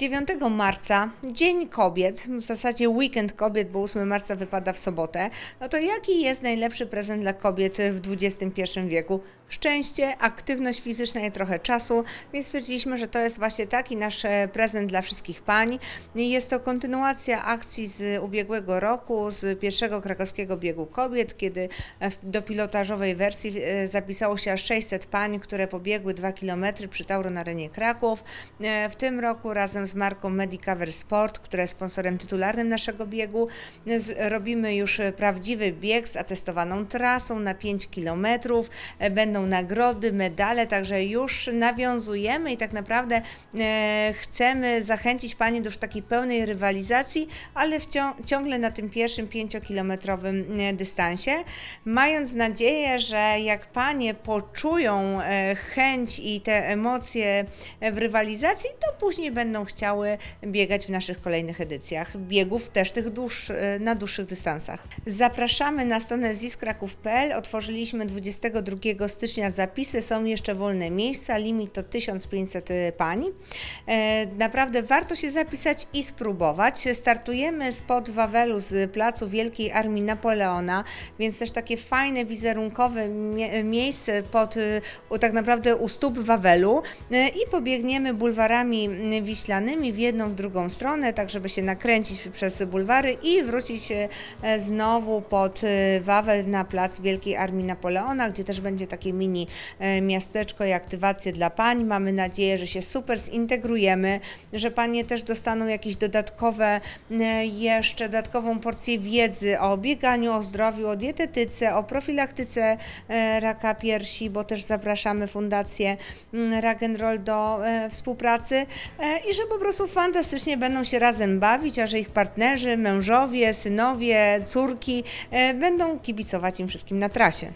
9 marca, Dzień Kobiet, w zasadzie weekend kobiet, bo 8 marca wypada w sobotę. No to jaki jest najlepszy prezent dla kobiet w XXI wieku? Szczęście, aktywność fizyczna i trochę czasu, więc stwierdziliśmy, że to jest właśnie taki nasz e, prezent dla wszystkich pań. Jest to kontynuacja akcji z ubiegłego roku, z pierwszego krakowskiego biegu kobiet, kiedy e, do pilotażowej wersji e, zapisało się aż 600 pań, które pobiegły 2 km przy Tauro na arenie Kraków. W tym roku razem z marką Medicover Sport, która jest sponsorem tytularnym naszego biegu, z- robimy już e, prawdziwy bieg z atestowaną trasą na 5 km. E, Będą nagrody, medale, także już nawiązujemy i tak naprawdę e, chcemy zachęcić Panie do już takiej pełnej rywalizacji, ale wcią- ciągle na tym pierwszym 5-kilometrowym e, dystansie, mając nadzieję, że jak Panie poczują chęć i te emocje w rywalizacji, to później będą chciały biegać w naszych kolejnych edycjach biegów, też tych dłuższ, e, na dłuższych dystansach. Zapraszamy na stronę ziskraków.pl. Otworzyliśmy 22 stycznia zapisy, są jeszcze wolne miejsca, limit to 1500 pań. E, Naprawdę warto się zapisać i spróbować. Startujemy spod Wawelu z placu Wielkiej Armii Napoleona, więc też takie fajne wizerunkowe mie- miejsce pod y, tak naprawdę u stóp Wawelu i pobiegniemy bulwarami m, wiślanymi w jedną, w drugą stronę, tak żeby się nakręcić przez bulwary i wrócić e, znowu pod e, Wawel na plac Wielkiej Armii Napoleona, gdzie też będzie takie mini e, miasteczko i aktywacje dla pań. Mamy nadzieję, że się super zintegrujemy, że panie też dostaną jakieś dodatkowe, jeszcze dodatkową porcję wiedzy o bieganiu, o zdrowiu, o dietetyce, o profilaktyce raka piersi, bo też zapraszamy Fundację mm, Rock and Roll do współpracy i że po prostu fantastycznie będą się razem bawić, a że ich partnerzy, mężowie, synowie, córki e, będą kibicować im wszystkim na trasie.